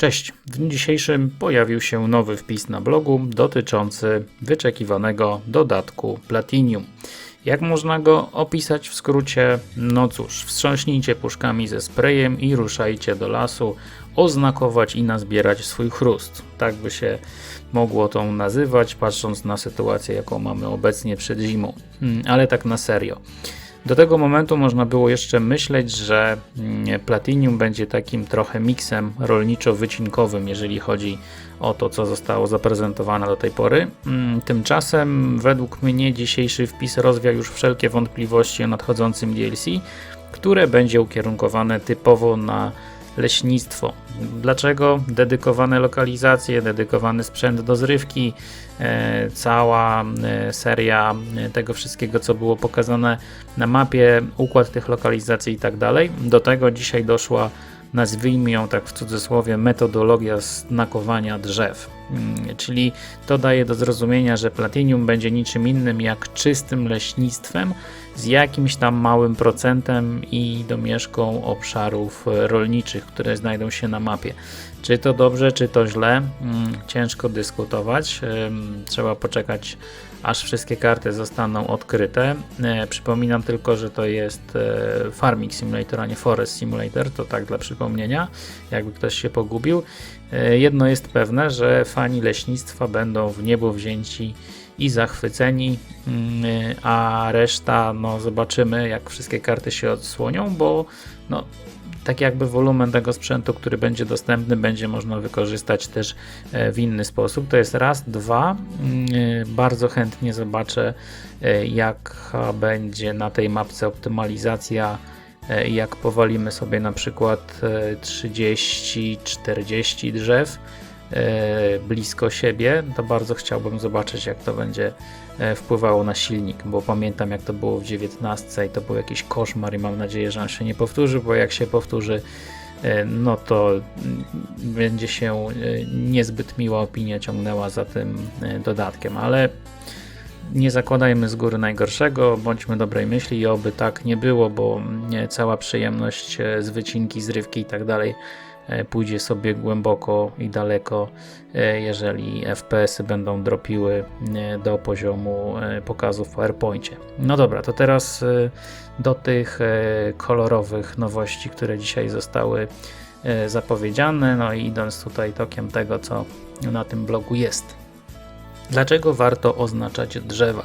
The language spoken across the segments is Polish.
Cześć, w dniu dzisiejszym pojawił się nowy wpis na blogu dotyczący wyczekiwanego dodatku Platinium. Jak można go opisać w skrócie? No cóż, wstrząśnijcie puszkami ze sprayem i ruszajcie do lasu, oznakować i nazbierać swój chrust. Tak by się mogło to nazywać, patrząc na sytuację, jaką mamy obecnie przed zimą. Hmm, ale tak na serio. Do tego momentu można było jeszcze myśleć, że mm, Platinium będzie takim trochę miksem rolniczo-wycinkowym, jeżeli chodzi o to, co zostało zaprezentowane do tej pory. Mm, tymczasem, według mnie, dzisiejszy wpis rozwia już wszelkie wątpliwości o nadchodzącym DLC, które będzie ukierunkowane typowo na leśnictwo. Dlaczego dedykowane lokalizacje, dedykowany sprzęt do zrywki, e, cała e, seria e, tego wszystkiego, co było pokazane na mapie, układ tych lokalizacji i tak dalej. Do tego dzisiaj doszła nazwijmy ją tak w cudzysłowie, metodologia znakowania drzew. Mm, czyli to daje do zrozumienia, że Platinium będzie niczym innym jak czystym leśnictwem z jakimś tam małym procentem i domieszką obszarów rolniczych, które znajdą się na mapie. Czy to dobrze, czy to źle? Mm, ciężko dyskutować. Trzeba poczekać aż wszystkie karty zostaną odkryte. E, przypominam tylko, że to jest e, Farming Simulator, a nie Forest Simulator, to tak dla przypomnienia, jakby ktoś się pogubił. E, jedno jest pewne, że fani leśnictwa będą w niebo wzięci i zachwyceni, mm, a reszta, no zobaczymy jak wszystkie karty się odsłonią, bo no, tak jakby wolumen tego sprzętu, który będzie dostępny, będzie można wykorzystać też e, w inny sposób. To jest raz, dwa. Mm, e, bardzo chętnie zobaczę, e, jaka będzie na tej mapce optymalizacja jak powalimy sobie na przykład 30-40 drzew blisko siebie, to bardzo chciałbym zobaczyć, jak to będzie E, wpływało na silnik, bo pamiętam jak to było w 19 i to był jakiś koszmar i mam nadzieję, że on się nie powtórzy, bo jak się powtórzy, e, no to będzie się e, niezbyt miła opinia ciągnęła za tym dodatkiem, ale nie zakładajmy z góry najgorszego, bądźmy dobrej myśli i oby tak nie było, bo cała przyjemność z wycinki, zrywki i tak dalej E, pójdzie sobie głęboko i daleko, e, jeżeli FPS-y będą dropiły e, do poziomu pokazu w PowerPoincie. No dobra, to teraz do tych kolorowych nowości, które dzisiaj zostały zapowiedziane, no i idąc tutaj tokiem tego, co na tym blogu jest. Dlaczego warto oznaczać drzewa?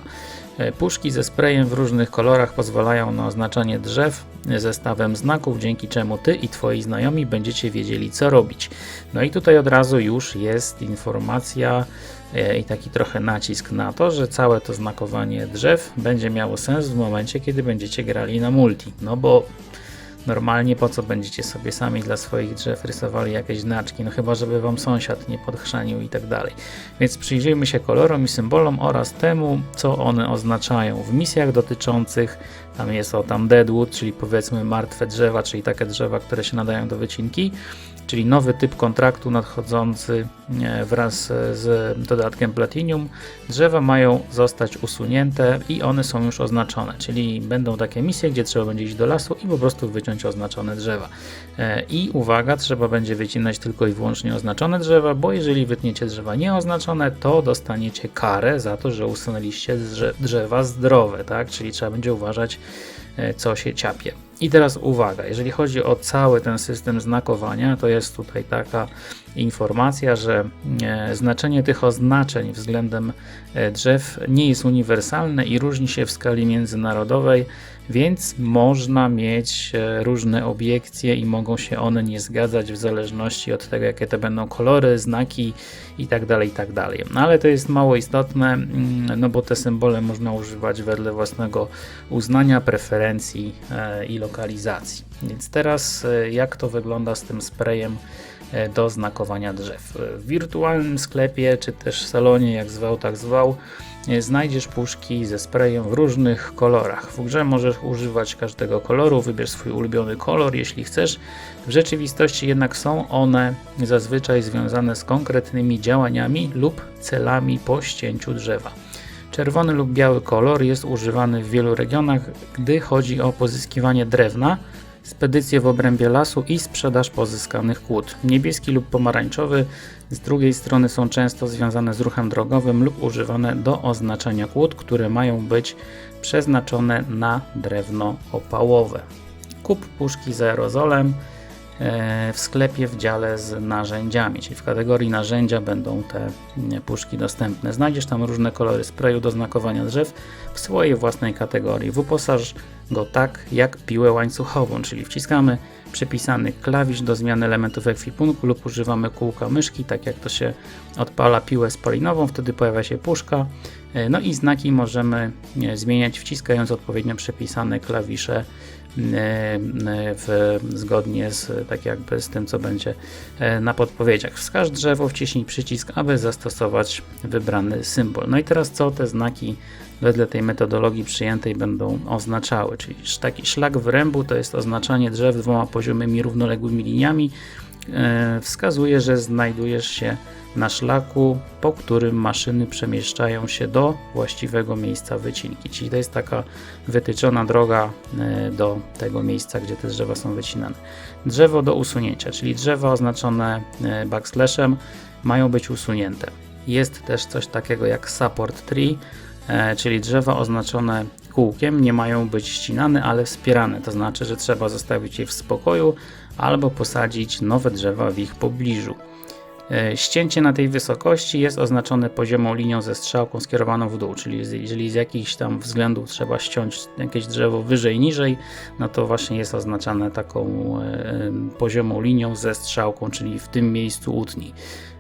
E, puszki ze sprayem w różnych kolorach pozwalają na oznaczanie drzew zestawem znaków, dzięki czemu Ty i Twoi znajomi będziecie wiedzieli co robić. No i tutaj od razu już jest informacja e, i taki trochę nacisk na to, że całe to znakowanie drzew będzie miało sens w momencie, kiedy będziecie grali na multi. No bo Normalnie po co będziecie sobie sami dla swoich drzew rysowali jakieś znaczki, no chyba żeby wam sąsiad nie podchrzanił i tak dalej. Więc przyjrzyjmy się kolorom i symbolom oraz temu, co one oznaczają w misjach dotyczących, tam jest o tam deadwood, czyli powiedzmy martwe drzewa, czyli takie drzewa, które się nadają do wycinki, czyli nowy typ kontraktu nadchodzący e, wraz z dodatkiem Platinum. Drzewa mają zostać usunięte i one są już oznaczone, czyli będą takie misje, gdzie trzeba będzie iść do lasu i po prostu wyciąć oznaczone drzewa. E, I uwaga, trzeba będzie wycinać tylko i wyłącznie oznaczone drzewa, bo jeżeli wytniecie drzewa nieoznaczone, to dostaniecie karę za to, że usunęliście drzewa zdrowe, tak? Czyli trzeba będzie uważać, e, co się ciapie. I teraz uwaga, jeżeli chodzi o cały ten system znakowania, to jest tutaj taka informacja, że e, znaczenie tych oznaczeń względem e, drzew nie jest uniwersalne i różni się w skali międzynarodowej, więc można mieć e, różne obiekcje i mogą się one nie zgadzać w zależności od tego, jakie to będą kolory, znaki itd. Tak itd. Tak no ale to jest mało istotne, mm, no bo te symbole można używać wedle własnego uznania, preferencji i lokalizacji. Więc teraz jak to wygląda z tym sprayem do znakowania drzew. W wirtualnym sklepie czy też salonie, jak zwał, tak zwał, e, znajdziesz puszki ze sprayem w różnych kolorach. W grze możesz używać każdego koloru, wybierz swój ulubiony kolor, jeśli chcesz. W rzeczywistości jednak są one zazwyczaj związane z konkretnymi działaniami lub celami po ścięciu drzewa. Czerwony lub biały kolor jest używany w wielu regionach, gdy chodzi o pozyskiwanie drewna spedycję w obrębie lasu i sprzedaż pozyskanych kłód. Niebieski lub pomarańczowy z drugiej strony są często związane z ruchem drogowym lub używane do oznaczania kłód, które mają być przeznaczone na drewno opałowe. Kup puszki z aerozolem w sklepie w dziale z narzędziami, czyli w kategorii narzędzia będą te mm, puszki dostępne. Znajdziesz tam różne kolory sprayu do znakowania drzew w swojej własnej kategorii. Wyposaż go tak jak piłę łańcuchową, czyli wciskamy przypisany klawisz do zmiany elementów ekwipunku lub używamy kółka myszki, tak jak to się odpala piłę spalinową, wtedy pojawia się puszka. E, No i znaki możemy e, zmieniać wciskając odpowiednio przypisane klawisze e, w, zgodnie z tak jakby z tym, co będzie e, na podpowiedziach. Wskaż drzewo, wciśnij przycisk, aby zastosować wybrany symbol. No i teraz co te znaki wedle tej metodologii przyjętej będą oznaczały, czyli taki szlak wyrębu to jest oznaczanie drzew dwoma poziomymi równoległymi liniami, e, wskazuje, że znajdujesz się na szlaku, po którym maszyny przemieszczają się do właściwego miejsca wycinki. Czyli to jest taka wytyczona droga e, do tego miejsca, gdzie te drzewa są wycinane. Drzewo do usunięcia, czyli drzewa oznaczone e, backslashem mają być usunięte. Jest też coś takiego jak support tree, e, czyli drzewa oznaczone kółkiem nie mają być ścinane, ale wspierane. To znaczy, że trzeba zostawić je w spokoju albo posadzić nowe drzewa w ich pobliżu. E, Ścięcie na tej wysokości jest oznaczone poziomą linią ze strzałką skierowaną w dół, czyli jeżeli z jakichś tam względów trzeba ściąć jakieś drzewo wyżej, niżej, no to właśnie jest oznaczane taką e, poziomą linią ze strzałką, czyli w tym miejscu utnij.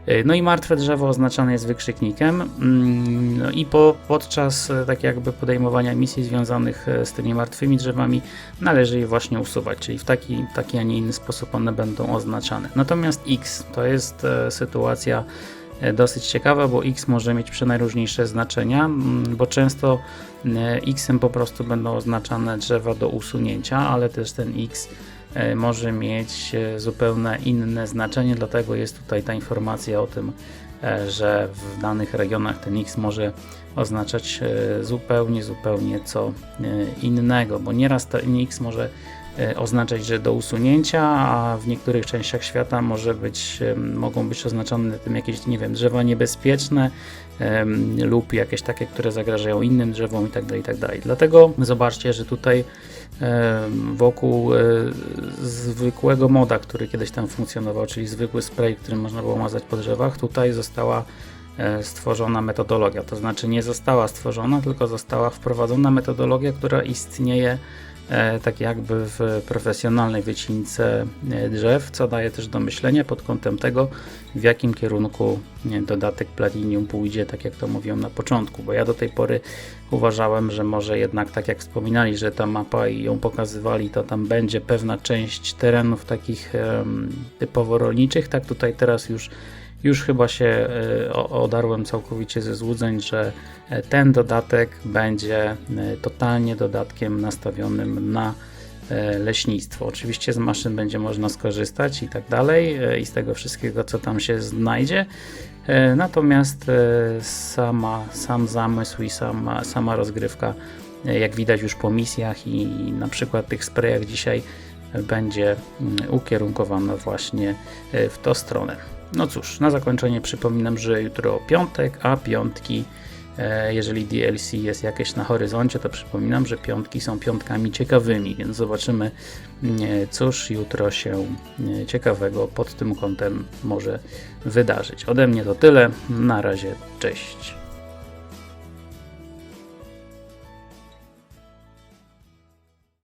E, No i martwe drzewo oznaczane jest wykrzyknikiem Mm, no i po, podczas e, tak jakby podejmowania misji związanych e, z tymi martwymi drzewami należy je właśnie usuwać, czyli w taki, taki a nie inny sposób one będą oznaczane. Natomiast X to jest sytuacja dosyć ciekawa, bo X może mieć przenajróżniejsze znaczenia, mm, bo często X-em po prostu będą oznaczane drzewa do usunięcia, ale też ten X może mieć e, zupełnie inne znaczenie, dlatego jest tutaj ta informacja o tym, e, że w danych regionach ten X może oznaczać e, zupełnie, zupełnie co e, innego, bo nieraz ten X może e, oznaczać, że do usunięcia, a w niektórych częściach świata może być, mogą być oznaczone tym jakieś, nie wiem, drzewa niebezpieczne lub jakieś takie, które zagrażają innym drzewom itd. itd. Dlatego zobaczcie, że tutaj wokół e, zwykłego moda, który kiedyś tam funkcjonował, czyli zwykły spray, którym można było mazać po drzewach, tutaj została e, stworzona metodologia. To znaczy nie została stworzona, tylko została wprowadzona metodologia, która istnieje tak jakby w profesjonalnej wycince e, drzew, co daje też do myślenia pod kątem tego, w jakim kierunku dodatek Platinum pójdzie, tak jak to mówiłem na początku, bo ja do tej pory uważałem, że może jednak tak jak wspominali, że ta mapa i ją pokazywali, to tam będzie pewna część terenów takich typowo rolniczych, tak tutaj teraz już już chyba się e, odarłem całkowicie ze złudzeń, że e, ten dodatek będzie e, totalnie dodatkiem nastawionym na leśnictwo. Oczywiście z maszyn będzie można skorzystać i tak dalej, i z tego wszystkiego, co tam się znajdzie. Natomiast sama, sam zamysł i sama, sama rozgrywka, jak widać już po misjach i na przykład tych sprayach dzisiaj, będzie mm, ukierunkowana właśnie w tą stronę. No cóż, na zakończenie przypominam, że jutro piątek, a piątki, e, jeżeli DLC jest jakieś na horyzoncie, to przypominam, że piątki są piątkami ciekawymi, więc zobaczymy, e, cóż jutro się e, ciekawego pod tym kątem może wydarzyć. Ode mnie to tyle. Na razie, cześć.